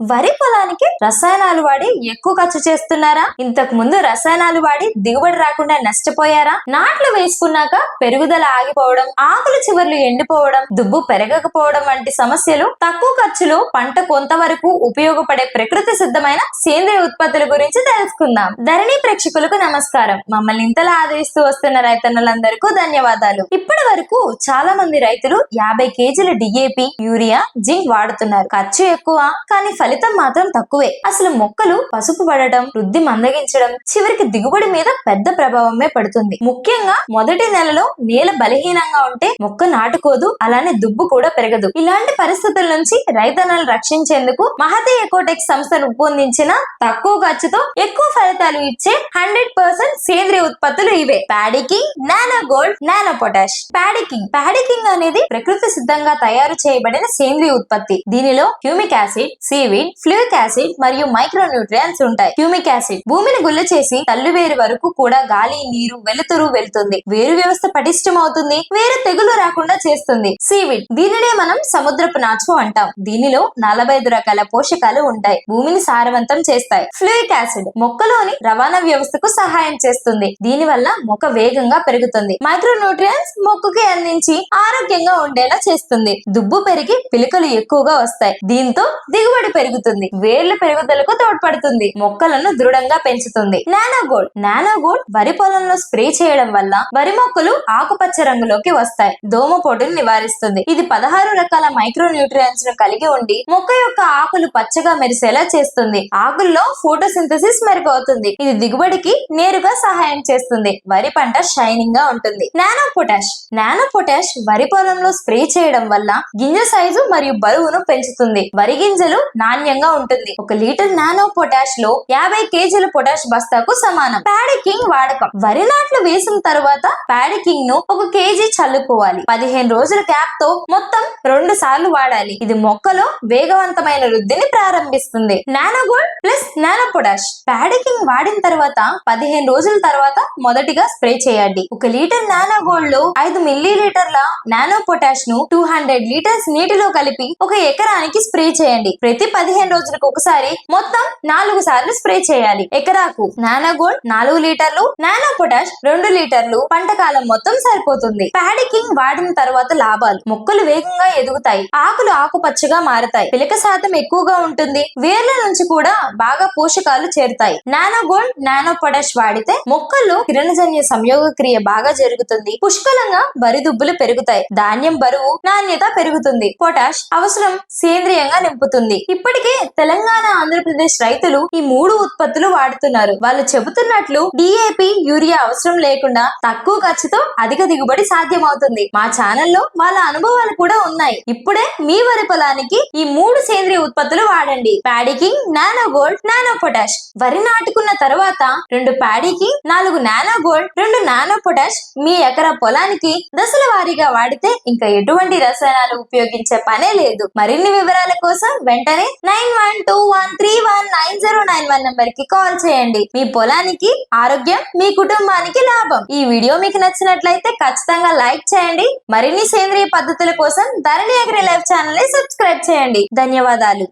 వరి పొలానికి రసాయనాలు వాడి ఎక్కువ ఖర్చు చేస్తున్నారా? ఇంతకు ముందు రసాయనాలు వాడి దిగుబడి రాకుండా నష్టపోయారా? నాట్లు వేసుకున్నాక పెరుగుదల ఆగిపోవడం ఆకులు చివర్లు ఎండిపోవడం దుబ్బు పెరగకపోవడం వంటి సమస్యలు తక్కువ ఖర్చులో పంట కొంతవరకు ఉపయోగపడే ప్రకృతి సిద్ధమైన సేంద్రియ ఉత్పత్తుల గురించి తెలుసుకుందాం. ధరణి ప్రేక్షకులకు నమస్కారం. మమ్మల్ని ఇంతలా ఆదరిస్తూ వస్తున్న రైతన్నులందరికీ ధన్యవాదాలు. ఇప్పటి వరకు చాలా మంది రైతులు యాభై కేజీల డిఏపి యూరియా జింక్ వాడుతున్నారు. ఖర్చు ఎక్కువ కానీ ఫలితం మాత్రం తక్కువే. అసలు మొక్కలు పసుపు పడటం వృద్ధి మందగించడం చివరికి దిగుబడి మీద పెద్ద ప్రభావమే పడుతుంది. ముఖ్యంగా మొదటి నెలలో నేల బలహీనంగా ఉంటే మొక్క నాటుకోదు అలానే దుబ్బు కూడా పెరగదు. ఇలాంటి పరిస్థితుల నుంచి రైతన్నలు రక్షించేందుకు మహతి ఎకోటెక్ సంస్థ రూపొందించిన తక్కువ ఖర్చుతో ఎక్కువ ఫలితాలు ఇచ్చే హండ్రెడ్ పర్సెంట్ సేంద్రియ ఉత్పత్తులు ఇవే. Paddy king nano gold nano potash. Paddy king paddy king అనేది ప్రకృతి సిద్ధంగా తయారు చేయబడిన సేంద్రియ ఉత్పత్తి. దీనిలో humic acid chlorine fulvic acid మరియు మైక్రో న్యూట్రియన్స్ ఉంటాయి. హ్యూమిక్ యాసిడ్ భూమిని గుల్ల చేసి తల్లి వేరు వరకు కూడా గాలి నీరు వెలుతురు వెళ్తుంది. వేరు వ్యవస్థ పటిష్టం అవుతుంది వేరు తెగులు రాకుండా చేస్తుంది. సీవిడ్. దీనినే మనం సముద్రపు నాచు అంటాం. దీనిలో నలభై ఐదు రకాల పోషకాలు ఉంటాయి. భూమిని సారవంతం చేస్తాయి. ఫ్లూయిక్ యాసిడ్ మొక్కలోని రవాణా వ్యవస్థకు సహాయం చేస్తుంది. దీని వల్ల మొక్క వేగంగా పెరుగుతుంది. మైక్రో న్యూట్రియన్స్ మొక్కకి అందించి ఆరోగ్యంగా ఉండేలా చేస్తుంది. దుబ్బు పెరిగి పిలుకలు ఎక్కువగా వస్తాయి. దీంతో దిగుబడి పెరుగుతుంది. వేర్ల పెరుగుదలకు తోడ్పడుతుంది. మొక్కలను దృఢంగా పెంచుతుంది. నానోగోల్డ్ నానోగోల్డ్ వరి పొలంలో స్ప్రే చేయడం వల్ల వరి మొక్కలు ఆకుపచ్చ రంగులోకి వస్తాయి. దోమ పోటును నివారిస్తుంది. ఇది పదహారు రకాల మైక్రో న్యూట్రియన్స్ను కలిగి ఉండి మొక్క యొక్క ఆకులు పచ్చగా మెరిసేలా చేస్తుంది. ఆకుల్లో ఫోటోసింథసిస్ మెరుగవుతుంది. ఇది దిగుబడికి నేరుగా సహాయం చేస్తుంది. వరి పంట షైనింగ్గా ఉంటుంది. Nano potash. నానో పొటాష్ వరి పొలంలో స్ప్రే చేయడం వల్ల గింజ సైజు మరియు బరువును పెంచుతుంది. వరి గింజలు నాణ్యంగా ఉంటుంది. ఒక లీటర్ నానో పొటాష్లో యాభై కేజీల పొటాష్ బస్తాకు సమానం. ప్యాడికింగ్ వాడకం. వరి నాట్లు వేసిన తర్వాత ప్యాడికింగ్ను ఒక కేజీ చల్లుకోవాలి. పదిహేను రోజుల క్యాప్తో మొత్తం రెండు సార్లు వాడాలి. ఇది మొక్కలో వేగవంతమైన వృద్ధిని ప్రారంభిస్తుంది. Nano gold plus nano potash. Paddy king వాడిన తర్వాత పదిహేను రోజుల తర్వాత మొదటిగా స్ప్రే చేయండి. ఒక లీటర్ నానో గోల్డ్లో ఐదు మిల్లీ లీటర్ల నానో పొటాష్ను టూ హండ్రెడ్ లీటర్స్ నీటిలో కలిపి ఒక ఎకరానికి స్ప్రే చేయండి. ప్రతి పది పదిహేను రోజులకు ఒకసారి మొత్తం నాలుగు సార్లు స్ప్రే చేయాలి. ఎకరాకు నానో గోల్డ్ నాలుగు లీటర్లు నానో పొటాష్ రెండు లీటర్లు. పంట కాలం మొత్తం సరిపోతుంది. ప్యాడికింగ్ వాడిన తర్వాత లాభాలు. మొక్కలు వేగంగా ఎదుగుతాయి. ఆకులు ఆకుపచ్చగా మారుతాయి. పిలక శాతం ఎక్కువగా ఉంటుంది. వేర్ల నుంచి కూడా బాగా పోషకాలు చేరుతాయి. నానో గోల్డ్ నానో పొటాష్ వాడితే మొక్కల్లో కిరణజన్య సంయోగ క్రియ బాగా జరుగుతుంది. పుష్కలంగా వరి దుబ్బులు పెరుగుతాయి. ధాన్యం బరువు నాణ్యత పెరుగుతుంది. పొటాష్ అవసరం సేంద్రియంగా నింపుతుంది. ఇప్పటికే తెలంగాణ ఆంధ్రప్రదేశ్ రైతులు ఈ మూడు ఉత్పత్తులు వాడుతున్నారు. వాళ్ళు చెబుతున్నట్లు డిఏపి యూరియా అవసరం లేకుండా తక్కువ ఖర్చుతో అధిక దిగుబడి సాధ్యమవుతుంది. మా ఛానల్లో వాళ్ళ అనుభవాలు కూడా ఉన్నాయి. ఇప్పుడే మీ వరి పొలానికి ఈ మూడు సేంద్రియ ఉత్పత్తులు వాడండి. Paddy king nano gold nano potash. వరి నాటుకున్న తర్వాత రెండు ప్యాడీకి నాలుగు నానో గోల్డ్ రెండు నానో పొటాష్ మీ ఎకరా పొలానికి దశల వారీగా వాడితే ఇంకా ఎటువంటి రసాయనాలు ఉపయోగించే పనే లేదు. మరిన్ని వివరాల కోసం వెంటనే nine one two one three one nine zero nine one నంబర్కి కాల్ చేయండి. మీ పొలానికి ఆరోగ్యం మీ కుటుంబానికి లాభం. ఈ వీడియో మీకు నచ్చినట్లయితే ఖచ్చితంగా లైక్ చేయండి. మరిన్ని సేంద్రియ పద్ధతుల కోసం ధరణి అగ్రి లైఫ్ ఛానల్ని సబ్స్క్రైబ్ చేయండి. ధన్యవాదాలు.